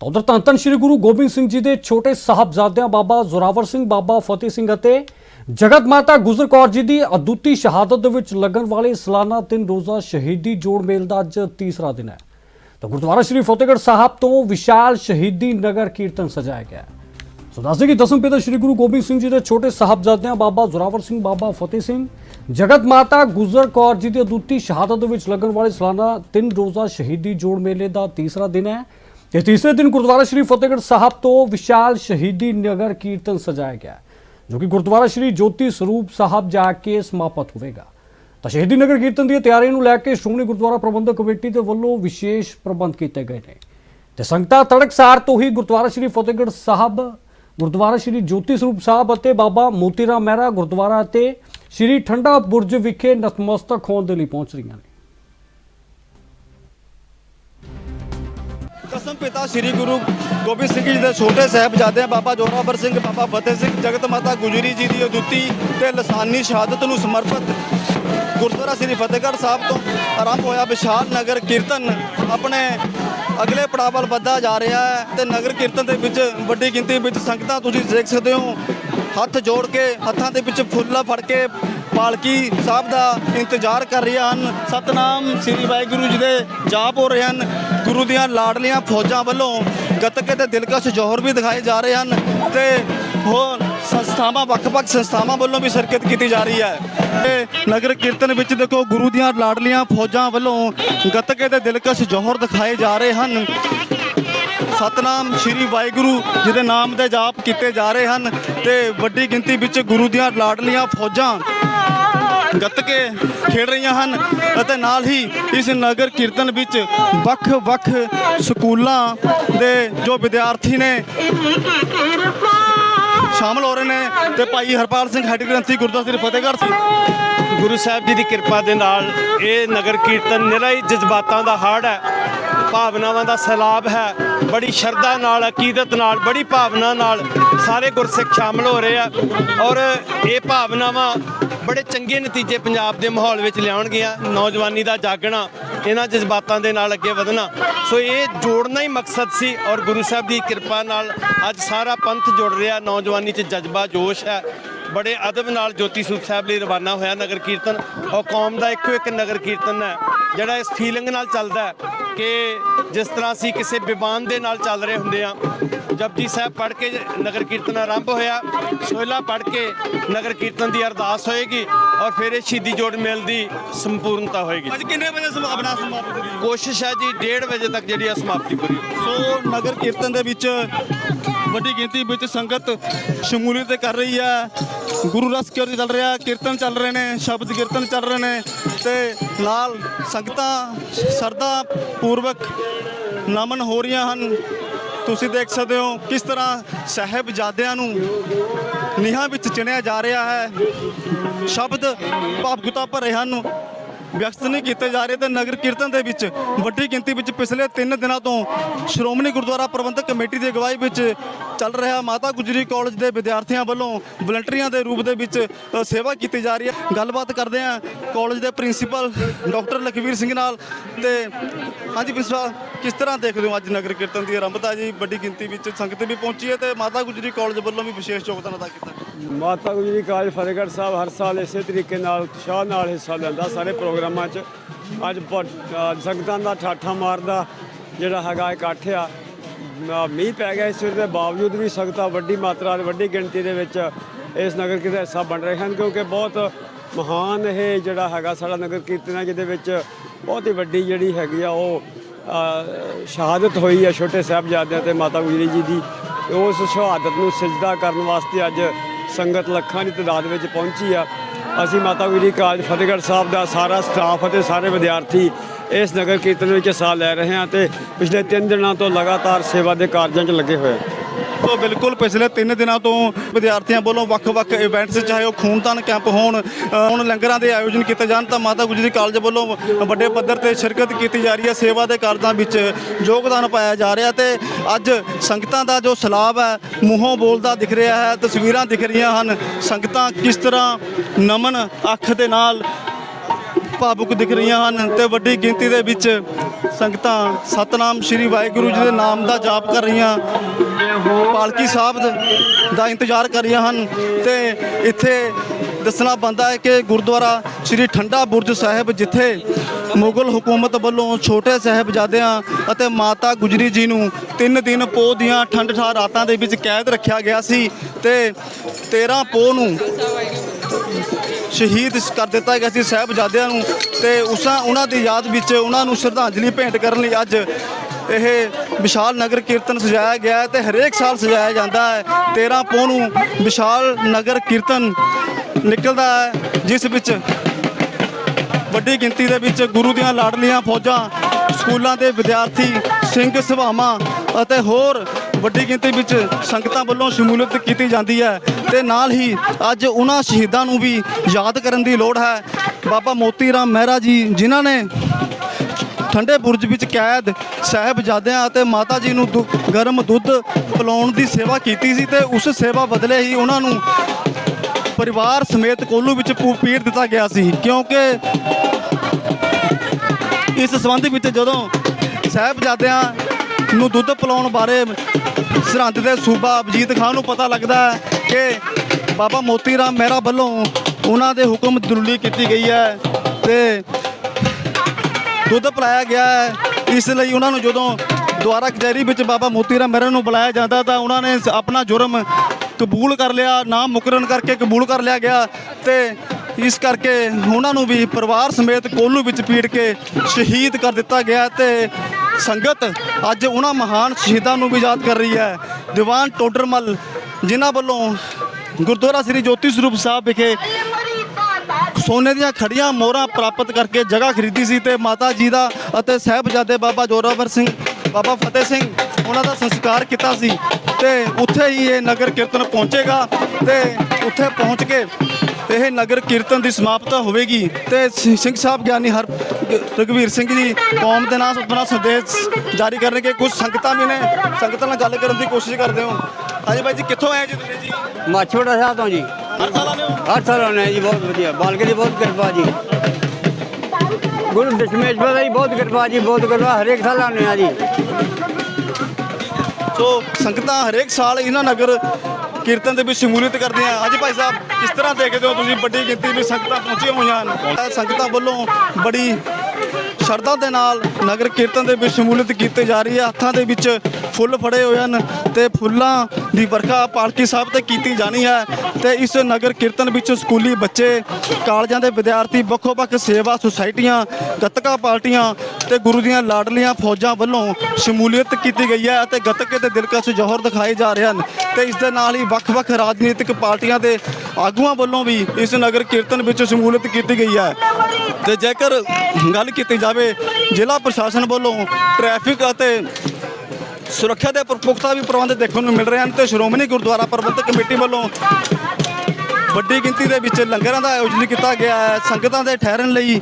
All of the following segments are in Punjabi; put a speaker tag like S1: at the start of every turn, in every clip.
S1: ਤਾਂ ਉਧਰ ਧੰਨ ਧੰਨ ਸ੍ਰੀ ਗੁਰੂ ਗੋਬਿੰਦ ਸਿੰਘ ਜੀ ਦੇ ਛੋਟੇ ਸਾਹਿਬਜ਼ਾਦਿਆਂ ਬਾਬਾ ਜ਼ੋਰਾਵਰ ਸਿੰਘ, ਬਾਬਾ ਫਤਿਹ ਸਿੰਘ ਅਤੇ ਜਗਤ ਮਾਤਾ ਗੁਜਰ ਕੌਰ ਜੀ ਦੀ ਅਦੁੱਤੀ ਸ਼ਹਾਦਤ ਦੇ ਵਿੱਚ ਲੱਗਣ ਵਾਲੇ ਸਾਲਾਨਾ ਤਿੰਨ ਰੋਜ਼ਾ ਸ਼ਹੀਦੀ ਜੋੜ ਮੇਲ ਦਾ ਅੱਜ ਤੀਸਰਾ ਦਿਨ ਹੈ। ਤਾਂ ਗੁਰਦੁਆਰਾ ਸ੍ਰੀ ਫਤਿਹਗੜ੍ਹ ਸਾਹਿਬ ਤੋਂ ਵਿਸ਼ਾਲ ਸ਼ਹੀਦੀ ਨਗਰ ਕੀਰਤਨ ਸਜਾਇਆ ਗਿਆ ਹੈ। ਸੋ ਦੱਸਦੇ ਕਿ ਦਸਮ ਪਿਤਾ ਸ੍ਰੀ ਗੁਰੂ ਗੋਬਿੰਦ ਸਿੰਘ ਜੀ ਦੇ ਛੋਟੇ ਸਾਹਿਬਜ਼ਾਦਿਆਂ ਬਾਬਾ ਜ਼ੋਰਾਵਰ ਸਿੰਘ, ਬਾਬਾ ਫਤਿਹ ਸਿੰਘ, ਜਗਤ ਮਾਤਾ ਗੁਜਰ ਕੌਰ ਜੀ ਦੀ ਅਦੁੱਤੀ ਸ਼ਹਾਦਤ ਦੇ ਵਿੱਚ ਲੱਗਣ ਵਾਲੇ ਸਾਲਾਨਾ ਤਿੰਨ ਰੋਜ਼ਾ ਸ਼ਹੀਦੀ ਜੋੜ ਮੇਲੇ ਦਾ ਤੀਸਰਾ ਦਿਨ ਹੈ। ਤੇ ਤੀਸਰੇ ਦਿਨ ਗੁਰਦੁਆਰਾ ਸ੍ਰੀ ਫਤਿਹਗੜ੍ਹ ਸਾਹਿਬ ਤੋਂ ਵਿਸ਼ਾਲ ਸ਼ਹੀਦੀ ਨਗਰ ਕੀਰਤਨ ਸਜਾਇਆ ਗਿਆ, ਜੋ ਕਿ ਗੁਰਦੁਆਰਾ ਸ੍ਰੀ ਜੋਤੀ ਸਰੂਪ ਸਾਹਿਬ ਜਾ ਕੇ ਸਮਾਪਤ ਹੋਵੇਗਾ। ਤਾਂ ਸ਼ਹੀਦੀ ਨਗਰ ਕੀਰਤਨ ਦੀਆਂ ਤਿਆਰੀਆਂ ਨੂੰ ਲੈ ਕੇ ਸ਼੍ਰੋਮਣੀ ਗੁਰਦੁਆਰਾ ਪ੍ਰਬੰਧਕ ਕਮੇਟੀ ਦੇ ਵੱਲੋਂ ਵਿਸ਼ੇਸ਼ ਪ੍ਰਬੰਧ ਕੀਤੇ ਗਏ ਨੇ। ਤੇ ਸੰਗਤਾਂ ਤੜਕਸਾਰ ਤੋਂ ਹੀ ਗੁਰਦੁਆਰਾ ਸ੍ਰੀ ਫਤਿਹਗੜ੍ਹ ਸਾਹਿਬ, ਗੁਰਦੁਆਰਾ ਸ੍ਰੀ ਜੋਤੀ ਸਰੂਪ ਸਾਹਿਬ ਅਤੇ ਬਾਬਾ ਮੋਤੀਰਾਮ ਮਹਿਰਾ ਗੁਰਦੁਆਰਾ ਅਤੇ ਸ੍ਰੀ ਠੰਡਾ ਬੁਰਜ ਵਿਖੇ ਨਤਮਸਤਕ ਹੋਣ ਦੇ ਲਈ ਪਹੁੰਚ ਰਹੀਆਂ ਨੇ।
S2: ਕਸਮ ਪਿਤਾ ਸ੍ਰੀ ਗੁਰੂ ਗੋਬਿੰਦ ਸਿੰਘ ਜੀ ਦੇ ਛੋਟੇ ਸਾਹਿਬਜ਼ਾਦੇ ਬਾਬਾ ਜੋਰਾਵਰ ਸਿੰਘ, ਬਾਬਾ ਫਤਿਹ ਸਿੰਘ, ਜਗਤ ਮਾਤਾ ਗੁਜਰੀ ਜੀ ਦੀ ਅਦੁੱਤੀ ਤੇ ਲਸਾਨੀ ਸ਼ਹਾਦਤ ਨੂੰ ਸਮਰਪਿਤ ਗੁਰਦੁਆਰਾ ਸ੍ਰੀ ਫਤਿਹਗੜ੍ਹ ਸਾਹਿਬ ਤੋਂ ਆਰੰਭ ਹੋਇਆ ਵਿਸ਼ਾਲ ਨਗਰ ਕੀਰਤਨ। ਆਪਣੇ ਅਗਲੇ ਪੜਾਅ ਵੱਲ ਵੱਧਦਾ ਜਾ ਰਿਹਾ ਹੈ ਤੇ ਨਗਰ ਕੀਰਤਨ ਦੇ ਵਿੱਚ ਵੱਡੀ ਗਿਣਤੀ ਵਿੱਚ ਸੰਗਤਾਂ ਤੁਸੀਂ ਦੇਖ ਸਕਦੇ ਹੋ। ਹੱਥ ਜੋੜ ਕੇ, ਹੱਥਾਂ ਦੇ ਵਿੱਚ ਫੁੱਲ ਫੜ ਕੇ ਪਾਲਕੀ ਸਾਹਿਬ ਦਾ ਇੰਤਜ਼ਾਰ ਕਰ ਰਹੀਆਂ ਹਨ। ਸਤਨਾਮ ਸ੍ਰੀ ਵਾਹਿਗੁਰੂ ਜੀ ਦੇ ਜਾਪ ਹੋ ਰਹੇ ਹਨ। ਗੁਰੂ ਦੀਆਂ ਲਾਡਲੀਆਂ ਫੌਜਾਂ ਵੱਲੋਂ ਗੱਤਕੇ ਤੇ ਦਿਲਕਸ਼ ਜੋਹਰ ਵੀ ਦਿਖਾਏ ਜਾ ਰਹੇ ਹਨ ਤੇ ਹੋਰ ਸੰਸਥਾਵਾਂ, ਵੱਖ-ਵੱਖ ਸੰਸਥਾਵਾਂ ਵੱਲੋਂ ਵੀ ਸ਼ਿਰਕਤ ਕੀਤੀ ਜਾ ਰਹੀ ਹੈ। ਤੇ ਨਗਰ ਕੀਰਤਨ ਵਿੱਚ ਦੇਖੋ, ਗੁਰੂ ਦੀਆਂ ਲਾਡਲੀਆਂ ਫੌਜਾਂ ਵੱਲੋਂ ਗੱਤਕੇ ਤੇ ਦਿਲਕਸ਼ ਜੋਹਰ ਦਿਖਾਏ ਜਾ ਰਹੇ ਹਨ। ਸਤਨਾਮ ਸ਼੍ਰੀ ਵਾਹਿਗੁਰੂ ਜੀ ਦੇ ਨਾਮ ਦੇ ਜਾਪ ਕੀਤੇ ਜਾ ਰਹੇ ਹਨ ਤੇ ਵੱਡੀ ਗਿਣਤੀ ਵਿੱਚ ਗੁਰੂ ਦੀਆਂ ਲਾਡਲੀਆਂ ਫੌਜਾਂ ਗੱਤਕੇ ਖੇਡ ਰਹੀਆਂ ਹਨ ਅਤੇ ਨਾਲ ਹੀ ਇਸ ਨਗਰ ਕੀਰਤਨ ਵਿੱਚ ਵੱਖ-ਵੱਖ ਸਕੂਲਾਂ ਦੇ ਜੋ ਵਿਦਿਆਰਥੀ ਨੇ ਸ਼ਾਮਲ ਹੋ ਰਹੇ ਨੇ ਤੇ ਭਾਈ ਹਰਪਾਲ ਸਿੰਘ ਹੈਡ ਗ੍ਰੰਥੀ ਗੁਰਦੁਆਰਾ ਸ੍ਰੀ ਫਤਿਹਗੜ੍ਹ ਸੀ।
S3: ਗੁਰੂ ਸਾਹਿਬ ਜੀ ਦੀ ਕਿਰਪਾ ਦੇ ਨਾਲ ਇਹ ਨਗਰ ਕੀਰਤਨ ਨਿਰਾ ਹੀ ਜਜ਼ਬਾਤਾਂ ਦਾ ਹਾੜ ਹੈ, ਭਾਵਨਾਵਾਂ ਦਾ ਸੈਲਾਬ ਹੈ, ਬੜੀ ਸ਼ਰਧਾ ਨਾਲ, ਅਕੀਦਤ ਨਾਲ, ਬੜੀ ਭਾਵਨਾ ਨਾਲ ਸਾਰੇ ਗੁਰਸਿੱਖ ਸ਼ਾਮਲ ਹੋ ਰਹੇ ਆ ਔਰ ਇਹ ਭਾਵਨਾਵਾਂ ਬੜੇ ਚੰਗੇ ਨਤੀਜੇ ਪੰਜਾਬ ਦੇ ਮਾਹੌਲ ਵਿੱਚ ਲਿਆਉਣਗੀਆਂ, ਨੌਜਵਾਨੀ ਦਾ ਜਾਗਣਾ, ਇਹਨਾਂ ਜਜ਼ਬਾਤਾਂ ਦੇ ਨਾਲ ਅੱਗੇ ਵਧਣਾ। ਸੋ ਇਹ ਜੋੜਨਾ ਹੀ ਮਕਸਦ ਸੀ ਔਰ ਗੁਰੂ ਸਾਹਿਬ ਦੀ ਕਿਰਪਾ ਨਾਲ ਅੱਜ ਸਾਰਾ ਪੰਥ ਜੁੜ ਰਿਹਾ, ਨੌਜਵਾਨੀ 'ਚ ਜਜ਼ਬਾ, ਜੋਸ਼ ਹੈ। ਬੜੇ ਅਦਬ ਨਾਲ ਜੋਤੀ ਸਰੂਪ ਸਾਹਿਬ ਲਈ ਰਵਾਨਾ ਹੋਇਆ ਨਗਰ ਕੀਰਤਨ। ਔਰ ਕੌਮ ਦਾ ਇੱਕੋ ਇੱਕ ਨਗਰ ਕੀਰਤਨ ਹੈ, ਜਿਹੜਾ ਇਸ ਫੀਲਿੰਗ ਨਾਲ ਚੱਲਦਾ ਕਿ ਜਿਸ ਤਰ੍ਹਾਂ ਅਸੀਂ ਕਿਸੇ ਬਿਬਾਨ ਦੇ ਨਾਲ ਚੱਲ ਰਹੇ ਹੁੰਦੇ ਆ ਜਪਜੀ ਸਾਹਿਬ ਪੜ੍ਹ ਕੇ ਨਗਰ ਕੀਰਤਨ ਆਰੰਭ ਹੋਇਆ। ਸੋਹਿਲਾ ਪੜ੍ਹ ਕੇ ਨਗਰ ਕੀਰਤਨ ਦੀ ਅਰਦਾਸ ਹੋਏਗੀ ਔਰ ਫਿਰ ਇਹ ਸ਼ਹੀਦੀ ਜੋੜ ਮੇਲ ਦੀ ਸੰਪੂਰਨਤਾ ਹੋਏਗੀ।
S2: ਅੱਜ ਕਿੰਨੇ ਵਜੇ ਸਮਾਪਨਾ ਸਮਾਪਤ ਹੋਈ?
S3: ਕੋਸ਼ਿਸ਼ ਹੈ ਜੀ 1:30 ਵਜੇ ਤੱਕ ਜਿਹੜੀ ਆ ਸਮਾਪਤੀ ਪੂਰੀ।
S2: ਸੋ ਨਗਰ ਕੀਰਤਨ ਦੇ ਵਿੱਚ ਵੱਡੀ ਗਿਣਤੀ ਵਿੱਚ ਸੰਗਤ ਸ਼ਮੂਲੀਅਤ ਕਰ ਰਹੀ ਹੈ ਗੁਰੂ ਰਸ ਕੀਰਤਨ ਚੱਲ ਰਿਹਾ, ਕੀਰਤਨ ਚੱਲ ਰਹੇ ਨੇ, ਸ਼ਬਦ ਕੀਰਤਨ ਚੱਲ ਰਹੇ ਨੇ ਤੇ ਨਾਲ ਸੰਗਤਾਂ ਸਰਦਾ ਪੂਰਵਕ ਨਮਨ ਹੋ ਰਹੀਆਂ ਹਨ। ਤੁਸੀਂ ਦੇਖ ਸਕਦੇ ਹੋ ਕਿਸ ਤਰ੍ਹਾਂ ਸਾਹਿਬਜ਼ਾਦਿਆਂ ਨੂੰ ਨੀਹਾਂ ਵਿੱਚ ਚਿਣਿਆ ਜਾ ਰਿਹਾ ਹੈ। ਸ਼ਬਦ ਭਾਵੁਕਤਾ ਭਰੇ ਹਨ। ਵਿਅਕਤ ਨਹੀਂ ਕੀਤੇ ਜਾ ਰਹੇ ਤੇ ਨਗਰ ਕੀਰਤਨ ਦੇ ਵਿੱਚ ਵੱਡੀ ਗਿਣਤੀ ਵਿੱਚ ਪਿਛਲੇ 3 ਦਿਨਾਂ ਤੋਂ ਸ਼੍ਰੋਮਣੀ ਗੁਰਦੁਆਰਾ ਪ੍ਰਬੰਧਕ ਕਮੇਟੀ ਦੀ ਅਗਵਾਈ ਵਿੱਚ ਚੱਲ ਰਿਹਾ ਮਾਤਾ ਗੁਜਰੀ ਕਾਲਜ ਦੇ ਵਿਦਿਆਰਥੀਆਂ ਵੱਲੋਂ ਵਲੰਟੀਅਰਾਂ ਦੇ ਰੂਪ ਦੇ ਵਿੱਚ ਸੇਵਾ ਕੀਤੀ ਜਾ ਰਹੀ ਹੈ। ਗੱਲਬਾਤ ਕਰਦੇ ਹਾਂ ਕਾਲਜ ਦੇ ਪ੍ਰਿੰਸੀਪਲ ਡਾਕਟਰ ਲਖਵੀਰ ਸਿੰਘ ਨਾਲ ਤੇ ਹਾਂਜੀ ਪ੍ਰਿੰਸੀਪਲ, ਕਿਸ ਤਰ੍ਹਾਂ ਦੇਖਦੇ ਹੋ ਅੱਜ ਨਗਰ ਕੀਰਤਨ ਦੀ ਆਰੰਭਤਾ? ਜੀ ਵੱਡੀ ਗਿਣਤੀ ਵਿੱਚ ਸੰਗਤ ਵੀ ਪਹੁੰਚੀ ਹੈ ਤੇ ਮਾਤਾ ਗੁਜਰੀ ਕਾਲਜ ਵੱਲੋਂ ਵੀ ਵਿਸ਼ੇਸ਼ ਯੋਗਦਾਨ ਅਦਾ ਕੀਤਾ
S4: ਮਾਤਾ ਗੁਜਰੀ ਕਾਲਜ ਫਤਿਹਗੜ੍ਹ ਸਾਹਿਬ ਹਰ ਸਾਲ ਇਸੇ ਤਰੀਕੇ ਨਾਲ, ਉਤਸ਼ਾਹ ਨਾਲ ਹਿੱਸਾ ਲੈਂਦਾ ਸਾਰੇ ਪ੍ਰੋਗਰਾਮਾਂ 'ਚ। ਅੱਜ ਸੰਗਤਾਂ ਦਾ ਠਾਠਾ ਮਾਰਦਾ, ਜਿਹੜਾ ਹੈਗਾ ਇਕੱਠ ਆ ਮੀਂਹ ਪੈ ਗਿਆ ਇਸ ਦੇ ਬਾਵਜੂਦ ਵੀ ਸੰਗਤਾਂ ਵੱਡੀ ਮਾਤਰਾ ਵੱਡੀ ਗਿਣਤੀ ਦੇ ਵਿੱਚ ਇਸ ਨਗਰ ਕੀਰਤਨ ਦਾ ਹਿੱਸਾ ਬਣ ਰਹੇ ਹਨ, ਕਿਉਂਕਿ ਬਹੁਤ ਮਹਾਨ ਇਹ ਜਿਹੜਾ ਹੈਗਾ ਸਾਡਾ ਨਗਰ ਕੀਰਤਨ ਹੈ, ਜਿਹਦੇ ਵਿੱਚ ਬਹੁਤ ਹੀ ਵੱਡੀ ਜਿਹੜੀ ਹੈਗੀ ਆ ਉਹ ਸ਼ਹਾਦਤ ਹੋਈ ਹੈ ਛੋਟੇ ਸਾਹਿਬਜ਼ਾਦਿਆਂ ਤੇ ਮਾਤਾ ਗੁਜਰੀ ਜੀ ਦੀ। ਉਸ ਸ਼ਹਾਦਤ ਨੂੰ ਸਜਦਾ ਕਰਨ ਵਾਸਤੇ ਅੱਜ ਸੰਗਤ ਲੱਖਾਂ ਦੀ ਤਾਦਾਦ ਵਿੱਚ ਪਹੁੰਚੀ ਆ। ਅਸੀਂ ਮਾਤਾ ਗੁਜਰੀ ਕਾਲਜ ਫਤਿਹਗੜ੍ਹ ਸਾਹਿਬ ਦਾ ਸਾਰਾ ਸਟਾਫ ਅਤੇ ਸਾਰੇ ਵਿਦਿਆਰਥੀ ਇਸ ਨਗਰ ਕੀਰਤਨ ਵਿੱਚ ਹਿੱਸਾ ਲੈ ਰਹੇ ਹਾਂ ਤੇ ਪਿਛਲੇ 3 ਦਿਨਾਂ ਤੋਂ ਲਗਾਤਾਰ ਸੇਵਾ ਦੇ ਕਾਰਜਾਂ 'ਚ ਲੱਗੇ ਹੋਏ ਹਾਂ।
S2: ਸੋ ਬਿਲਕੁਲ ਪਿਛਲੇ 3 ਦਿਨਾਂ ਤੋਂ ਵਿਦਿਆਰਥੀਆਂ ਵੱਲੋਂ ਵੱਖ-ਵੱਖ ਇਵੈਂਟਸ ਚਾਹੇ ਉਹ ਖੂਨਦਾਨ ਕੈਂਪ ਹੋਣ ਹੁਣ ਲੰਗਰਾਂ ਦੇ ਆਯੋਜਨ ਕੀਤੇ ਜਾਣ, ਤਾਂ ਮਾਤਾ ਗੁਜਰੀ ਕਾਲਜ ਵੱਲੋਂ ਵੱਡੇ ਪੱਧਰ ਤੇ ਸ਼ਿਰਕਤ ਕੀਤੀ ਜਾ ਰਹੀ ਹੈ ਸੇਵਾ ਦੇ ਕਾਰਜਾਂ ਵਿੱਚ ਯੋਗਦਾਨ ਪਾਇਆ ਜਾ ਰਿਹਾ ਤੇ ਅੱਜ ਸੰਗਤਾਂ ਦਾ ਜੋ ਸਲਾਬ ਹੈ, ਮੂੰਹੋਂ ਬੋਲਦਾ ਦਿਖ ਰਿਹਾ ਹੈ, ਤਸਵੀਰਾਂ ਦਿਖ ਰਹੀਆਂ ਹਨ। ਸੰਗਤਾਂ ਕਿਸ ਤਰ੍ਹਾਂ ਨਮਨ ਅੱਖ ਦੇ ਨਾਲ ਭਾਵੁਕ ਦਿਖ ਰਹੀਆਂ ਹਨ ਤੇ ਵੱਡੀ ਗਿਣਤੀ ਦੇ ਵਿੱਚ ਸੰਗਤਾਂ ਸਤਨਾਮ ਸ੍ਰੀ ਵਾਹਿਗੁਰੂ ਜੀ ਦੇ ਨਾਮ ਦਾ ਜਾਪ ਕਰ ਰਹੀਆਂ, ਪਾਲਕੀ ਸਾਹਿਬ ਦਾ ਇੰਤਜ਼ਾਰ ਕਰ ਰਹੀਆਂ ਹਨ ਤੇ ਇੱਥੇ ਦੱਸਣਾ ਬੰਦਾ ਹੈ ਕਿ ਗੁਰਦੁਆਰਾ ਸ੍ਰੀ ਠੰਡਾ ਬੁਰਜ ਸਾਹਿਬ ਜਿੱਥੇ ਮੁਗਲ ਹਕੂਮਤ ਵੱਲੋਂ ਛੋਟੇ ਸਾਹਿਬਜ਼ਾਦਿਆਂ ਅਤੇ ਮਾਤਾ ਗੁਜਰੀ ਜੀ ਨੂੰ ਤਿੰਨ ਦਿਨ ਪੋਹ ਦੀਆਂ ਠੰਡ ਠਾ ਰਾਤਾਂ ਦੇ ਵਿੱਚ ਕੈਦ ਰੱਖਿਆ ਗਿਆ ਸੀ ਤੇ 13 ਪੋਹ ਨੂੰ ਸ਼ਹੀਦ ਕਰ ਦਿੱਤਾ ਗਿਆ ਸੀ ਸਾਹਿਬਜ਼ਾਦਿਆਂ ਨੂੰ ਤੇ ਉਸਾਂ ਉਹਨਾਂ ਦੀ ਯਾਦ ਵਿੱਚ ਉਹਨਾਂ ਨੂੰ ਸ਼ਰਧਾਂਜਲੀ ਭੇਂਟ ਕਰਨ ਲਈ ਅੱਜ ਇਹ ਵਿਸ਼ਾਲ ਨਗਰ ਕੀਰਤਨ ਸਜਾਇਆ ਗਿਆ ਹੈ ਤੇ ਹਰੇਕ ਸਾਲ ਸਜਾਇਆ ਜਾਂਦਾ ਹੈ। 13 ਪੋਹ ਨੂੰ ਵਿਸ਼ਾਲ ਨਗਰ ਕੀਰਤਨ ਨਿਕਲਦਾ ਹੈ, ਜਿਸ ਵਿੱਚ ਵੱਡੀ ਗਿਣਤੀ ਦੇ ਵਿੱਚ ਗੁਰੂ ਦੀਆਂ ਲਾਡਲੀਆਂ ਫੌਜਾਂ, ਸਕੂਲਾਂ ਦੇ ਵਿਦਿਆਰਥੀ, ਸਿੰਘ ਸਭਾਵਾਂ ਅਤੇ ਹੋਰ ਵੱਡੀ ਗਿਣਤੀ ਵਿੱਚ ਸੰਗਤਾਂ ਵੱਲੋਂ ਸ਼ਮੂਲੀਅਤ ਕੀਤੀ ਜਾਂਦੀ ਹੈ ਤੇ ਨਾਲ ਹੀ ਅੱਜ ਉਹਨਾਂ ਸ਼ਹੀਦਾਂ ਨੂੰ ਵੀ ਯਾਦ ਕਰਨ ਦੀ ਲੋੜ ਹੈ। ਬਾਬਾ ਮੋਤੀ ਰਾਮ ਮਹਿਰਾ ਜੀ ਜਿਨ੍ਹਾਂ ਨੇ ਠੰਡੇ ਬੁਰਜ ਵਿੱਚ ਕੈਦ, ਸਾਹਿਬਜ਼ਾਦਿਆਂ ਅਤੇ ਮਾਤਾ ਜੀ ਨੂੰ ਦੁ- ਗਰਮ ਦੁੱਧ ਪਿਲਾਉਣ ਦੀ ਸੇਵਾ ਕੀਤੀ ਸੀ ਤੇ ਉਸ ਸੇਵਾ ਬਦਲੇ ਹੀ ਉਹਨਾਂ ਨੂੰ ਪਰਿਵਾਰ ਸਮੇਤ ਕੋਲੂ ਵਿੱਚ ਪੂ- ਪੀੜ ਦਿੱਤਾ ਗਿਆ ਸੀ। ਕਿਉਂਕਿ ਇਸ ਸੰਬੰਧ ਵਿੱਚ ਜਦੋਂ ਸਾਹਿਬਜ਼ਾਦਿਆਂ ਨੂੰ ਦੁੱਧ ਪਿਲਾਉਣ ਬਾਰੇ ਸਰਹੰਦ ਦੇ ਸੂਬਾ ਅਬਜੀਤ ਖਾਨ ਨੂੰ ਪਤਾ ਲੱਗਦਾ ਹੈ ਕਿ ਬਾਬਾ ਮੋਤੀ ਰਾਮ ਮਹਿਰਾ ਵੱਲੋਂ ਉਹਨਾਂ ਦੇ ਹੁਕਮ ਦਰੁਲੀ ਕੀਤੀ ਗਈ ਹੈ ਤੇ ਦੁੱਧ ਪਿਲਾਇਆ ਗਿਆ ਹੈ। ਇਸ ਲਈ ਉਹਨਾਂ ਨੂੰ ਜਦੋਂ ਦੁਆਰਾ ਕਚਹਿਰੀ ਵਿੱਚ ਬਾਬਾ ਮੋਤੀ ਰਾਮ ਮਹਿਰਾ ਨੂੰ ਬੁਲਾਇਆ ਜਾਂਦਾ ਤਾਂ ਉਹਨਾਂ ਨੇ ਆਪਣਾ ਜੁਰਮ ਕਬੂਲ ਕਰ ਲਿਆ, ਨਾਮ ਮੁਕਰਨ ਕਰਕੇ ਕਬੂਲ ਕਰ ਲਿਆ ਗਿਆ ਤੇ ਇਸ ਕਰਕੇ ਉਹਨਾਂ ਨੂੰ ਵੀ ਪਰਿਵਾਰ ਸਮੇਤ ਕੋਲੂ ਵਿੱਚ ਪੀੜ ਕੇ ਸ਼ਹੀਦ ਕਰ ਦਿੱਤਾ ਗਿਆ ਤੇ ਸੰਗਤ ਅੱਜ ਉਹਨਾਂ ਮਹਾਨ ਸ਼ਹੀਦਾਂ ਨੂੰ ਵੀ ਯਾਦ ਕਰ ਰਹੀ ਹੈ। ਦੀਵਾਨ ਟੋਡਰਮਲ, ਜਿਨ੍ਹਾਂ ਵੱਲੋਂ ਗੁਰਦੁਆਰਾ ਸ੍ਰੀ ਜੋਤੀ ਸਰੂਪ ਸਾਹਿਬ ਵਿਖੇ ਸੋਨੇ ਦੀਆਂ ਖੜੀਆਂ ਮੋਹਰਾਂ ਪ੍ਰਾਪਤ ਕਰਕੇ ਜਗ੍ਹਾ ਖਰੀਦੀ ਸੀ ਤੇ ਮਾਤਾ ਜੀ ਦਾ ਅਤੇ ਸਾਹਿਬਜ਼ਾਦੇ ਬਾਬਾ ਜੋਰਾਵਰ ਸਿੰਘ, ਬਾਬਾ ਫਤਿਹ ਸਿੰਘ, ਉਹਨਾਂ ਦਾ ਸੰਸਕਾਰ ਕੀਤਾ ਸੀ ਤੇ ਉੱਥੇ ਹੀ ਇਹ ਨਗਰ ਕੀਰਤਨ ਪਹੁੰਚੇਗਾ ਤੇ ਉੱਥੇ ਪਹੁੰਚ ਕੇ ਇਹ ਨਗਰ ਕੀਰਤਨ ਦੀ ਸਮਾਪਤਾ ਹੋਵੇਗੀ ਤੇ ਸਿੰਘ ਸਾਹਿਬ ਗਿਆਨੀ ਹਰ ਰਘਵੀਰ ਸਿੰਘ ਜੀ ਕੌਮ ਦੇ ਨਾਲ ਆਪਣਾ ਸੰਦੇਸ਼ ਜਾਰੀ ਕਰਨਗੇ। ਕੁਝ ਸੰਗਤਾਂ ਵੀ ਨੇ ਸੰਗਤਾਂ ਨਾਲ ਗੱਲ ਕਰਨ ਦੀ ਕੋਸ਼ਿਸ਼ ਕਰਦੇ ਹੋ। ਹਾਂਜੀ ਬਾਈ ਜੀ ਕਿੱਥੋਂ ਆਏ ਜੀ ਤੁਸੀਂ ਜੀ?
S5: ਮਾਛੋੜਾ ਸਾਹਿਬ ਤੋਂ ਜੀ।
S2: ਹਰ ਸਾਲ ਆਉਂਦੇ ਹੋ?
S5: ਹਰ ਸਾਲ ਆਉਂਦੇ ਜੀ ਬਹੁਤ ਵਧੀਆ। ਬਾਲਕੇ ਦੀ ਬਹੁਤ ਕਿਰਪਾ ਜੀ। ਗੁਰੂ ਦਸ਼ਮੇਸ਼ਵਰ ਦੀ ਬਹੁਤ ਕਿਰਪਾ ਜੀ ਬਹੁਤ ਕਿਰਪਾ। ਹਰੇਕ ਸਾਲ ਆਉਂਦੇ ਹਾਂ ਜੀ।
S2: ਸੋ ਸੰਗਤਾਂ ਹਰੇਕ ਸਾਲ ਇਹਨਾਂ ਨਗਰ ਕੀਰਤਨ ਦੇ ਵਿੱਚ ਸ਼ਮੂਲੀਅਤ ਕਰਦੇ ਕਰਦੀਆਂ ਅੱਜ ਭਾਈ ਸਾਹਿਬ, ਕਿਸ ਤਰ੍ਹਾਂ ਦੇਖਦੇ ਹੋ ਤੁਸੀਂ ਵੱਡੀ ਗਿਣਤੀ ਵਿੱਚ ਸੰਗਤਾਂ ਪਹੁੰਚੀਆਂ ਹੋਈਆਂ ਹਨ? ਇਹ ਸੰਗਤਾਂ ਵੱਲੋਂ ਬੜੀ ਸ਼ਰਧਾ ਦੇ ਨਾਲ ਨਗਰ ਕੀਰਤਨ ਦੇ ਵਿੱਚ ਸ਼ਮੂਲੀਅਤ ਕੀਤੀ ਜਾ ਰਹੀ ਹੈ। ਹੱਥਾਂ ਦੇ ਵਿੱਚ ਫੁੱਲ ਫੜੇ ਹੋਏ ਹਨ ਤੇ ਫੁੱਲਾਂ ਦੀ ਵਰਖਾ ਪਾਲਕੀ ਸਾਹਿਬ ਤੇ ਕੀਤੀ ਜਾਣੀ ਹੈ ਤੇ ਇਸ ਨਗਰ ਕੀਰਤਨ ਵਿੱਚ ਸਕੂਲੀ ਬੱਚੇ, ਕਾਲਜਾਂ ਦੇ ਵਿਦਿਆਰਥੀ ਵੱਖੋ ਵੱਖ ਸੇਵਾ ਸੁਸਾਇਟੀਆਂ, ਗੱਤਕਾ ਪਾਰਟੀਆਂ ਤੇ ਗੁਰੂ ਦੀਆਂ ਲਾਡਲੀਆਂ ਫੌਜਾਂ ਵੱਲੋਂ ਸ਼ਮੂਲੀਅਤ ਕੀਤੀ ਗਈ ਹੈ ਅਤੇ ਗੱਤਕੇ ਤੇ ਦਿਲਕਸ਼ ਜੋਹਰ ਦਿਖਾਏ ਜਾ ਰਹੇ ਹਨ ਤੇ ਇਸ ਦੇ ਨਾਲ ਹੀ ਵੱਖ-ਵੱਖ ਰਾਜਨੀਤਿਕ ਪਾਰਟੀਆਂ ਦੇ ਆਗੂਆਂ ਵੱਲੋਂ ਵੀ ਇਸ ਨਗਰ ਕੀਰਤਨ ਵਿੱਚ ਸ਼ਮੂਲੀਅਤ ਕੀਤੀ ਗਈ ਹੈ। ਤੇ ਜੇਕਰ ਗੱਲ ਕੀਤੀ ਕੀਤੀ ਜਾਵੇ, ਜ਼ਿਲ੍ਹਾ ਪ੍ਰਸ਼ਾਸਨ ਵੱਲੋਂ ਟ੍ਰੈਫਿਕ ਅਤੇ ਸੁਰੱਖਿਆ ਦੇ ਪੁ- ਪੁਖਤਾ ਵੀ ਪ੍ਰਬੰਧ ਦੇਖਣ ਨੂੰ ਮਿਲ ਰਹੇ ਹਨ ਤੇ ਸ਼੍ਰੋਮਣੀ ਗੁਰਦੁਆਰਾ ਪ੍ਰਬੰਧਕ ਕਮੇਟੀ ਵੱਲੋਂ ਵੱਡੀ ਗਿਣਤੀ ਦੇ ਵਿੱਚ ਲੰਗਰਾਂ ਦਾ ਆਯੋਜਨ ਕੀਤਾ ਗਿਆ ਹੈ, ਸੰਗਤਾਂ ਦੇ ਠਹਿਰਨ ਲਈ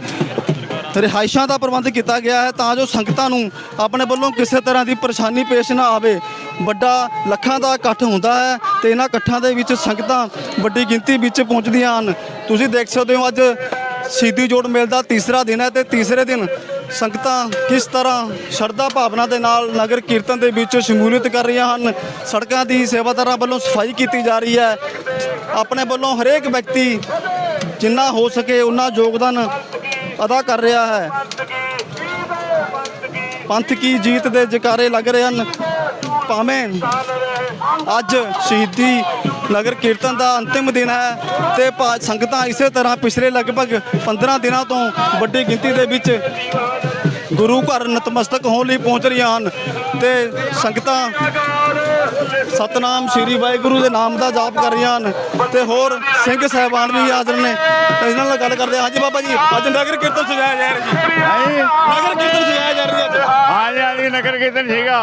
S2: ਰਿਹਾਇਸ਼ਾਂ ਦਾ ਪ੍ਰਬੰਧ ਕੀਤਾ ਗਿਆ ਹੈ ਤਾਂ ਜੋ ਸੰਗਤਾਂ ਨੂੰ ਆਪਣੇ ਵੱਲੋਂ ਕਿਸੇ ਤਰ੍ਹਾਂ ਦੀ ਪਰੇਸ਼ਾਨੀ ਪੇਸ਼ ਨਾ ਆਵੇ। ਵੱਡਾ ਲੱਖਾਂ ਦਾ ਇਕੱਠ ਹੁੰਦਾ ਹੈ ਤੇ ਇਹਨਾਂ ਇਕੱਠਾਂ ਦੇ ਵਿੱਚ ਸੰਗਤਾਂ ਵੱਡੀ ਗਿਣਤੀ ਵਿੱਚ ਪਹੁੰਚਦੀਆਂ ਹਨ। ਤੁਸੀਂ ਦੇਖ ਸਕਦੇ ਹੋ ਅੱਜ ਸ਼ਹੀਦੀ ਜੋੜ ਮੇਲ ਦਾ ਤੀਸਰਾ ਦਿਨ ਹੈ ਤੇ ਤੀਸਰੇ ਦਿਨ ਸੰਗਤਾਂ ਕਿਸ ਤਰ੍ਹਾਂ ਸ਼ਰਧਾ ਭਾਵਨਾ ਦੇ ਨਾਲ ਨਗਰ ਕੀਰਤਨ ਦੇ ਵਿੱਚ ਸ਼ਮੂਲੀਅਤ ਕਰ ਰਹੀਆਂ ਹਨ? ਸੜਕਾਂ ਦੀ ਸੇਵਾਦਾਰਾਂ ਵੱਲੋਂ ਸਫ਼ਾਈ ਕੀਤੀ ਜਾ ਰਹੀ ਹੈ। ਆਪਣੇ ਵੱਲੋਂ ਹਰੇਕ ਵਿਅਕਤੀ ਜਿੰਨਾ ਹੋ ਸਕੇ ਉਨਾ ਯੋਗਦਾਨ ਅਦਾ ਕਰ ਰਿਹਾ ਹੈ। ਪੰਥ ਕੀ ਜੀਤ ਦੇ ਜਕਾਰੇ ਲੱਗ ਰਹੇ ਹਨ। ਭਾਵੇਂ ਅੱਜ ਸ਼ਹੀਦੀ ਨਗਰ ਕੀਰਤਨ ਦਾ ਅੰਤਿਮ ਦਿਨ ਹੈ ਤੇ ਭਾ- ਸੰਗਤਾਂ ਇਸੇ ਤਰ੍ਹਾਂ ਪਿਛਲੇ ਲਗਭਗ 15 ਦਿਨਾਂ ਤੋਂ ਵੱਡੀ ਗਿਣਤੀ ਦੇ ਵਿੱਚ ਗੁਰੂ ਘਰ ਨਤਮਸਤਕ ਹੋਣ ਲਈ ਪਹੁੰਚ ਰਹੀਆਂ ਹਨ ਤੇ ਸੰਗਤਾਂ ਸਤਨਾਮ ਸ੍ਰੀ ਵਾਹਿਗੁਰੂ ਦੇ ਨਾਮ ਦਾ ਜਾਪ ਕਰ ਰਹੀਆਂ ਹਨ ਤੇ ਹੋਰ ਸਿੰਘ ਸਾਹਿਬਾਨ ਵੀ ਹਾਜ਼ਰ ਨੇ। ਤੇ ਇਹਨਾਂ ਨਾਲ ਗੱਲ ਕਰਦੇ ਹਾਂ। ਹਾਂਜੀ ਬਾਬਾ ਜੀ ਅੱਜ ਨਗਰ ਕੀਰਤਨ ਸਜਾਇਆ ਜਾ ਰਿਹਾ ਜੀ। ਨਗਰ ਕੀਰਤਨ ਸਜਾਇਆ ਜਾ ਰਿਹਾ ਅੱਜ।
S6: ਹਾਂਜੀ ਹਾਂਜੀ ਨਗਰ ਕੀਰਤਨ ਸੀਗਾ।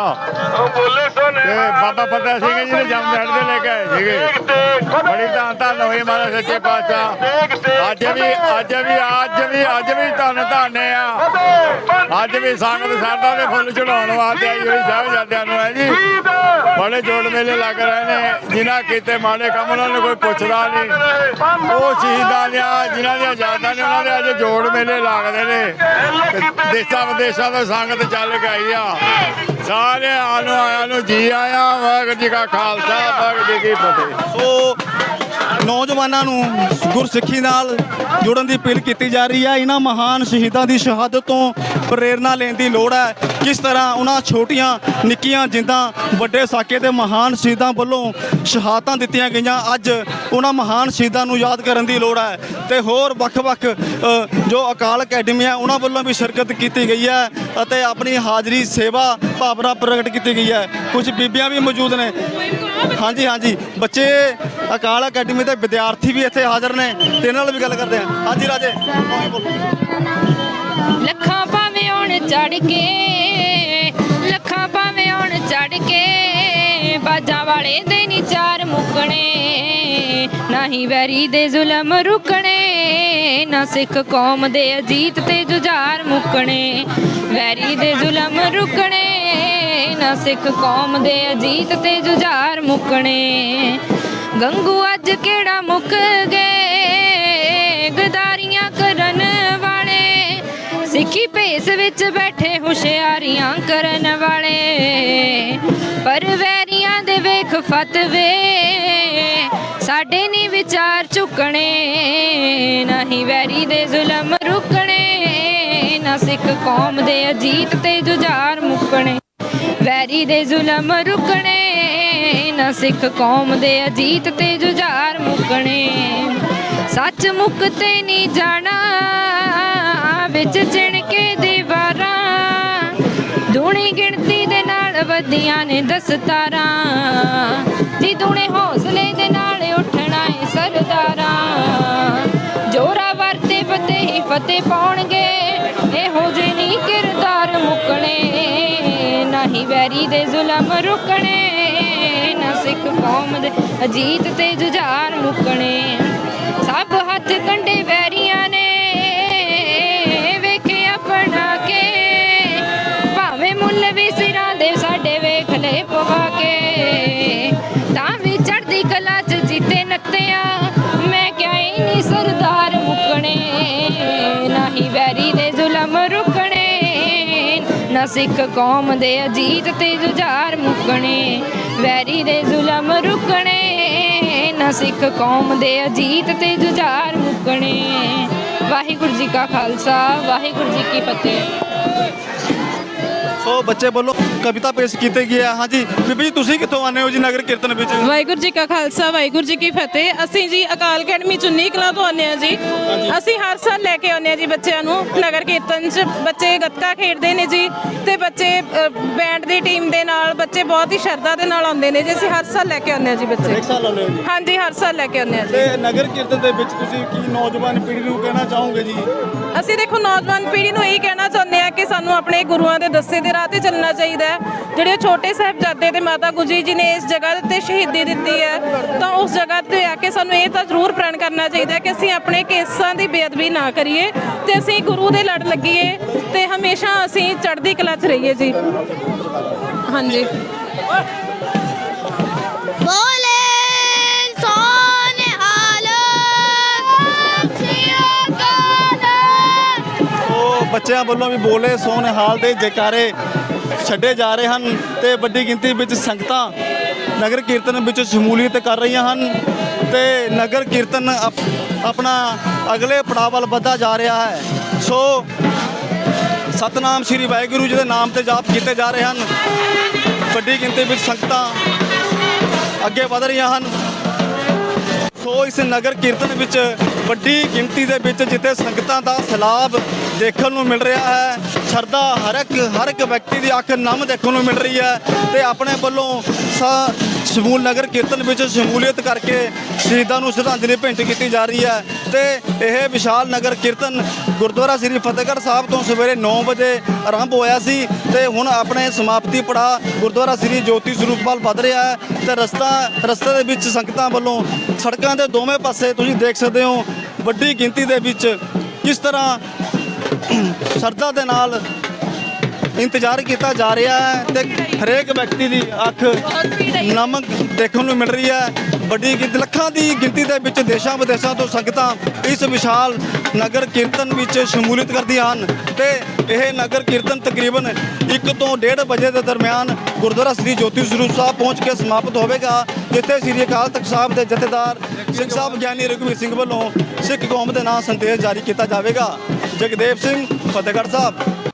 S6: ਤੇ ਬਾਬਾ ਫਤਿਹ ਸਿੰਘ ਜੀ ਨੇ ਜੰਮ ਜੜ ਦੇ ਲੈ ਕੇ ਆਏ ਸੀਗੇ। ਬੜੀ ਧੰਨ ਧੰਨ ਹੋਈ ਮਹਾਰਾਜ ਸੱਚੇ ਪਾਤਸ਼ਾਹ। ਅੱਜ ਵੀ ਅੱਜ ਵੀ ਅੱਜ ਵੀ ਅੱਜ ਵੀ ਧੰਨ ਧੰਨ ਆ। ਅੱਜ ਵੀ ਸੰਗਤ ਸਰਦਾ ਦੇ ਫੁੱਲ ਚੜਾਉਣ ਵਾਸਤੇ ਆਈ ਹੋਈ ਸਾਹਿਬ ਜਾਂਦਿਆਂ ਨੂੰ ਹੈ ਜੀ। ਬੜੇ ਜੋੜ ਮੇਲੇ ਲੱਗ ਰਹੇ ਨੇ। ਜਿਨ੍ਹਾਂ ਕੀਤੇ ਮਾੜੇ ਕੰਮ ਉਹਨਾਂ ਨੂੰ ਕੋਈ ਪੁੱਛਦਾ ਨਹੀਂ। ਉਹ ਸ਼ਹੀਦਾਂ ਦੀਆਂ ਜਿਨ੍ਹਾਂ ਦੀਆਂ ਯਾਦਾਂ ਨੇ ਉਹਨਾਂ ਦੇ ਅੱਜ ਜੋੜ ਮੇਲੇ ਲੱਗਦੇ ਨੇ। ਤੇ ਦੇਸ਼ਾਂ ਵਿਦੇਸ਼ਾਂ ਤੋਂ ਸੰਗਤ ਚੱਲ ਗਈ ਆ। ਸਾਰੇ ਆਨੋ ਆਇਆਂ ਨੂੰ ਜੀ ਆਇਆ ਵਾਹਿਗੁਰੂ ਜੀ ਕਾ ਖਾਲਸਾ, ਵਾਹਿਗੁਰੂ ਜੀ ਕੀ ਫਤਿਹ।
S2: ਸੋ ਨੌਜਵਾਨਾਂ ਨੂੰ ਗੁਰਸਿੱਖੀ ਨਾਲ ਜੁੜਨ ਦੀ ਅਪੀਲ ਕੀਤੀ ਜਾ ਰਹੀ ਹੈ। ਇਹਨਾਂ ਮਹਾਨ ਸ਼ਹੀਦਾਂ ਦੀ ਸ਼ਹਾਦਤ ਤੋਂ ਪ੍ਰੇਰਣਾ ਲੈਣ ਦੀ ਲੋੜ ਹੈ। ਕਿਸ ਤਰ੍ਹਾਂ ਉਹਨਾਂ ਛੋਟੀਆਂ, ਨਿੱਕੀਆਂ ਜਿੰਦਾਂ, ਵੱਡੇ ਸਾਕੇ ਦੇ ਮਹਾਨ ਸ਼ਹੀਦਾਂ ਵੱਲੋਂ ਸ਼ਹਾਦਤਾਂ ਦਿੱਤੀਆਂ ਗਈਆਂ, ਅੱਜ ਉਹਨਾਂ ਮਹਾਨ ਸ਼ਹੀਦਾਂ ਨੂੰ ਯਾਦ ਕਰਨ ਦੀ ਲੋੜ ਹੈ। ਤੇ ਹੋਰ ਵੱਖ-ਵੱਖ ਜੋ ਅਕਾਲ ਅਕੈਡਮੀ ਹੈ ਉਹਨਾਂ ਵੱਲੋਂ ਵੀ ਸ਼ਿਰਕਤ ਕੀਤੀ ਗਈ ਹੈ ਅਤੇ ਆਪਣੀ ਹਾਜ਼ਰੀ ਸੇਵਾ ਭਾਵਨਾ ਪ੍ਰਗਟ ਕੀਤੀ ਗਈ ਹੈ। ਕੁਝ ਬੀਬੀਆਂ ਵੀ ਮੌਜੂਦ ਨੇ। ਹਾਂਜੀ ਹਾਂਜੀ। ਬੱਚੇ ਅਕਾਲ ਅਕੈਡਮੀ ਦੇ ਵਿਦਿਆਰਥੀ ਵੀ ਇੱਥੇ ਹਾਜ਼ਰ ਨੇ ਤੇ ਇਹਨਾਂ ਨਾਲ ਵੀ ਗੱਲ ਕਰਦੇ ਹਾਂ। ਹਾਂਜੀ, ਰਾਜੇ
S7: ਲੱਖਾਂ ਭਾਵੇਂ ਆਉਣ ਚੜ ਕੇ, ਲੱਖਾਂ ਭਾਵੇਂ ਆਉਣ ਚੜ ਕੇ, ਬਾਜਾਂ ਵਾਲੇ ਦੇ ਨੀ ਚਾਰ ਮੁੱਕਣੇ ਨਹੀਂ ਵੈਰੀ ਦੇ ਜ਼ੁਲਮ ਰੁਕਣੇ, ਨਾ ਸਿੱਖ ਕੌਮ ਦੇ ਅਜੀਤ ਤੇ ਜੁਝਾਰ ਮੁੱਕਣੇ। ਵੈਰੀ ਦੇ ਜ਼ੁਲਮ ਰੁਕਣੇ ਨਾ ਸਿੱਖ ਕੌਮ ਦੇ ਅਜੀਤ ਤੇ ਜੁਝਾਰ ਮੁੱਕਣੇ। ਗੰਗੂ ਅੱਜ ਕਿਹੜਾ ਮੁੱਕ ਗਏ? ਗਦਾਰੀਆਂ ਕਰਨ ਵਾਲੇ। ਸਿੱਖੀ ਭੇਸ ਵਿੱਚ ਬੈਠੇ ਹੁਸ਼ਿਆਰੀਆਂ ਕਰਨ ਵਾਲੇ। ਪਰ ਵੈਰੀਆਂ ਦੇ ਵੇਖ ਫਤਵੇ, ਸਾਡੇ ਨਹੀਂ ਵਿਚਾਰ ਝੁਕਣੇ। ਨਹੀਂ ਵੈਰੀ ਦੇ ਜ਼ੁਲਮ ਰੁਕਣੇ। ਨਾ ਸਿੱਖ ਕੌਮ ਦੇ ਅਜੀਤ ਤੇ ਜੁਝਾਰ ਮੁੱਕਣੇ। ਵੈਰੀ ਦੇ ਜ਼ੁਲਮ ਰੁਕਣੇ, ਨਾ ਸਿੱਖ ਕੌਮ ਦੇ ਅਜੀਤ ਤੇ ਜੁਝਾਰ ਮੁੱਕਣੇ। ਸੱਚ ਮੁੱਕ ਤੇ ਨਹੀਂ ਜਾਣਾ, ਵਿੱਚ ਚਿਣਕੇ ਦੀਵਾਰਾਂ। ਦੂਣੀ ਗਿਣਤੀ ਦੇ ਨਾਲ ਵਧੀਆਂ ਨੇ ਦਸਤਾਰਾਂ। ਜੀ ਦੂਣੇ ਹੌਸਲੇ ਦੇ ਨਾਲ ਉੱਠਣਾ ਏ ਸਰਦਾਰਾਂ। ਜੋਰਾ ਵਰਤੇ ਫਤਿਹ ਹੀ ਫਤਿਹ ਪਾਉਣਗੇ, ਇਹੋ ਜਿਹੇ ਨਹੀਂ ਕਿਰਦਾਰ ਮੁੱਕਣੇ। ਨਹੀਂ ਵੈਰੀ ਦੇ ਜ਼ੁਲਮ ਰੁਕਣੇ, ਨਾ ਸਿੱਖ ਕੌਮ ਦੇ ਅਜੀਤ ਤੇ ਜੁਝਾਰ ਮੁੱਕਣੇ। ਸਭ ਹੱਥ ਕੰਡੇ ਨਾ ਸਿੱਖ ਕੌਮ ਦੇ ਅਜੀਤ ਤੇ ਜੁਝਾਰ ਮੁੱਕਣੇ, ਵੈਰੀ ਦੇ ਜ਼ੁਲਮ ਰੁਕਣੇ, ਨਾ ਸਿੱਖ ਕੌਮ ਦੇ ਅਜੀਤ ਤੇ ਜੁਝਾਰ ਮੁੱਕਣੇ। ਵਾਹਿਗੁਰੂ ਜੀ ਕਾ ਖਾਲਸਾ, ਵਾਹਿਗੁਰੂ ਜੀ ਕੀ ਫਤਿਹ।
S2: ਸੋ ਬੱਚੇ ਵੱਲੋਂ ਕਵਿਤਾ ਪੇਸ਼ ਕੀਤੀ ਗਈ ਹੈ। ਹਾਂਜੀ ਬੀਬੀ ਜੀ ਤੁਸੀਂ ਕਿੱਥੋਂ ਆਨੇ ਹੋ ਜੀ ਨਗਰ ਕੀਰਤਨ ਵਿੱਚ?
S8: ਵਾਹਿਗੁਰੂ ਜੀ ਕਾ ਖਾਲਸਾ ਵਾਹਿਗੁਰੂ ਜੀ ਕੀ ਫਤਿਹ। ਅਸੀਂ ਜੀ ਅਕਾਲ ਅਕੈਡਮੀ ਚੁੰਨੀ ਕਲਾਂ ਤੋਂ ਆਉਂਦੇ ਹਾਂ ਜੀ। ਅਸੀਂ ਹਰ ਸਾਲ ਲੈ ਕੇ ਆਉਂਦੇ ਹਾਂ ਜੀ ਬੱਚਿਆਂ ਨੂੰ ਨਗਰ ਕੀਰਤਨ 'ਚ। ਬੱਚੇ ਗੱਤਕਾ ਖੇਡਦੇ ਨੇ ਜੀ ਤੇ ਬੱਚੇ ਬੈਂਡ ਦੀ ਟੀਮ ਦੇ ਨਾਲ ਬੱਚੇ ਬਹੁਤ ਹੀ ਸ਼ਰਧਾ ਦੇ ਨਾਲ ਆਉਂਦੇ ਨੇ ਜੀ। ਅਸੀਂ ਹਰ ਸਾਲ ਲੈ ਕੇ ਆਉਂਦੇ ਹਾਂ ਜੀ ਬੱਚੇ।
S2: ਇੱਕ ਸਾਲ ਆਉਂਦੇ ਹੋ ਜੀ?
S8: ਹਾਂਜੀ ਹਰ ਸਾਲ ਲੈ ਕੇ ਆਉਂਦੇ ਹਾਂ ਜੀ।
S2: ਤੇ ਨਗਰ ਕੀਰਤਨ ਦੇ ਵਿੱਚ ਤੁਸੀਂ ਕੀ ਨੌਜਵਾਨ ਪੀੜ੍ਹੀ ਨੂੰ ਕਹਿਣਾ ਚਾਹੋਗੇ ਜੀ?
S8: ਅਸੀਂ ਦੇਖੋ ਨੌਜਵਾਨ ਪੀੜ੍ਹੀ ਨੂੰ ਇਹੀ ਕਹਿਣਾ ਚਾਹੁੰਦੇ ਆ ਕਿ ਸਾਨੂੰ ਆਪਣੇ ਗੁਰੂਆਂ ਦੇ ਦੱਸੇ ਦੇ ਰਾਹ ਤੇ ਚੱਲਣਾ ਚਾਹੀਦਾ ਹੈ। ਜਿਹੜੇ ਛੋਟੇ ਸਾਹਿਬਜ਼ਾਦੇ ਤੇ ਮਾਤਾ ਗੁਜਰੀ ਜੀ ਨੇ ਇਸ ਜਗ੍ਹਾ ਤੇ ਸ਼ਹੀਦੀ ਦਿੱਤੀ ਹੈ, ਤਾਂ ਉਸ ਜਗ੍ਹਾ ਤੇ ਆ ਕੇ ਸਾਨੂੰ ਇਹ ਤਾਂ ਜ਼ਰੂਰ ਪ੍ਰਣ ਕਰਨਾ ਚਾਹੀਦਾ ਕਿ ਅਸੀਂ ਆਪਣੇ ਕੇਸਾਂ ਦੀ ਬੇਅਦਬੀ ਨਾ ਕਰੀਏ ਤੇ ਅਸੀਂ ਗੁਰੂ ਦੇ ਲੜ ਲੱਗੀਏ ਤੇ ਹਮੇਸ਼ਾ ਅਸੀਂ ਚੜ੍ਹਦੀ ਕਲਾ 'ਚ ਰਹੀਏ ਜੀ। ਹਾਂਜੀ।
S9: ਬੋਲੇ।
S2: ਬੱਚਿਆਂ ਵੱਲੋਂ ਵੀ ਬੋਲੇ ਸੋਨ ਹਾਲ ਦੇ ਜੈਕਾਰੇ ਛੱਡੇ ਜਾ ਰਹੇ ਹਨ ਤੇ ਵੱਡੀ ਗਿਣਤੀ ਵਿੱਚ ਸੰਗਤਾਂ ਨਗਰ ਕੀਰਤਨ ਵਿੱਚ ਸ਼ਮੂਲੀਅਤ ਕਰ ਰਹੀਆਂ ਹਨ ਤੇ ਨਗਰ ਕੀਰਤਨ ਅਪ- ਆਪਣਾ ਅਗਲੇ ਪੜਾਅ ਵੱਲ ਵਧਦਾ ਜਾ ਰਿਹਾ ਹੈ। ਸੋ ਸਤਨਾਮ ਸ੍ਰੀ ਵਾਹਿਗੁਰੂ ਜੀ ਦੇ ਨਾਮ ਤੇ ਜਾਪ ਕੀਤੇ ਜਾ ਰਹੇ ਹਨ। ਵੱਡੀ ਗਿਣਤੀ ਵਿੱਚ ਸੰਗਤਾਂ ਅੱਗੇ ਵਧ ਰਹੀਆਂ ਹਨ। ਸੋ ਇਸ ਨਗਰ ਕੀਰਤਨ ਵਿੱਚ ਵੱਡੀ ਗਿਣਤੀ ਦੇ ਵਿੱਚ ਜਿੱਥੇ ਸੰਗਤਾਂ ਦਾ ਸਲਾਬ ਦੇਖਣ ਨੂੰ ਮਿਲ ਰਿਹਾ ਹੈ। ਸ਼ਰਧਾ ਹਰ ਇੱਕ ਹਰ ਇੱਕ ਵਿਅਕਤੀ ਦੀ ਅੱਖ ਨਮ ਦੇਖਣ ਨੂੰ ਮਿਲ ਰਹੀ ਹੈ ਤੇ ਆਪਣੇ ਵੱਲੋਂ ਸ- ਸਮੂਲ ਨਗਰ ਕੀਰਤਨ ਵਿੱਚ ਸ਼ਮੂਲੀਅਤ ਕਰਕੇ ਸ਼ਹੀਦਾਂ ਨੂੰ ਸ਼ਰਧਾਂਜਲੀ ਭੇਂਟ ਕੀਤੀ ਜਾ ਰਹੀ ਹੈ ਤੇ ਇਹ ਵਿਸ਼ਾਲ ਨਗਰ ਕੀਰਤਨ ਗੁਰਦੁਆਰਾ ਸ੍ਰੀ ਫਤਿਹਗੜ੍ਹ ਸਾਹਿਬ ਤੋਂ ਸਵੇਰੇ 9 ਵਜੇ ਆਰੰਭ ਹੋਇਆ ਸੀ ਤੇ ਹੁਣ ਆਪਣੇ ਸਮਾਪਤੀ ਪੜਾ ਗੁਰਦੁਆਰਾ ਸ੍ਰੀ ਜੋਤੀ ਸਰੂਪ ਵੱਲ ਵੱਧ ਰਿਹਾ ਹੈ ਤੇ ਰਸਤਾ, ਰਸਤੇ ਦੇ ਵਿੱਚ ਸੰਗਤਾਂ ਵੱਲੋਂ ਸੜਕਾਂ ਦੇ ਦੋਵੇਂ ਪਾਸੇ ਤੁਸੀਂ ਦੇਖ ਸਕਦੇ ਹੋ ਵੱਡੀ ਗਿਣਤੀ ਦੇ ਵਿੱਚ ਕਿਸ ਤਰ੍ਹਾਂ ਸ਼ਰਧਾ ਦੇ ਨਾਲ ਇੰਤਜ਼ਾਰ ਕੀਤਾ ਜਾ ਰਿਹਾ ਹੈ ਤੇ ਹਰੇਕ ਵਿਅਕਤੀ ਦੀ ਅੱਖ ਨਮਕ ਦੇਖਣ ਨੂੰ ਮਿਲ ਰਹੀ ਹੈ। ਵੱਡੀ ਗਿਣਤੀ, ਲੱਖਾਂ ਦੀ ਗਿਣਤੀ ਦੇ ਵਿੱਚ ਦੇਸ਼ਾਂ ਵਿਦੇਸ਼ਾਂ ਤੋਂ ਸੰਗਤਾਂ ਇਸ ਵਿਸ਼ਾਲ ਨਗਰ ਕੀਰਤਨ ਵਿੱਚ ਸ਼ਮੂਲੀਅਤ ਕਰਦੀਆਂ ਹਨ ਤੇ ਇਹ ਨਗਰ ਕੀਰਤਨ ਤਕਰੀਬਨ 1 ਤੋਂ 1.5 ਵਜੇ ਦੇ ਦਰਮਿਆਨ ਗੁਰਦੁਆਰਾ ਸ੍ਰੀ ਜੋਤੀ ਸਰੂਪ ਸਾਹਿਬ ਪਹੁੰਚ ਕੇ ਸਮਾਪਤ ਹੋਵੇਗਾ, ਜਿੱਥੇ ਸ੍ਰੀ ਅਕਾਲ ਤਖਤ ਸਾਹਿਬ ਦੇ ਜਥੇਦਾਰ ਸਿੰਘ ਸਾਹਿਬ ਗਿਆਨੀ ਰਘਵੀਰ ਸਿੰਘ ਵੱਲੋਂ ਸਿੱਖ ਕੌਮ ਦੇ ਨਾਂ ਸੰਦੇਸ਼ ਜਾਰੀ ਕੀਤਾ ਜਾਵੇਗਾ। ਜਗਦੇਵ ਸਿੰਘ, ਫਤਿਹਗੜ੍ਹ ਸਾਹਿਬ।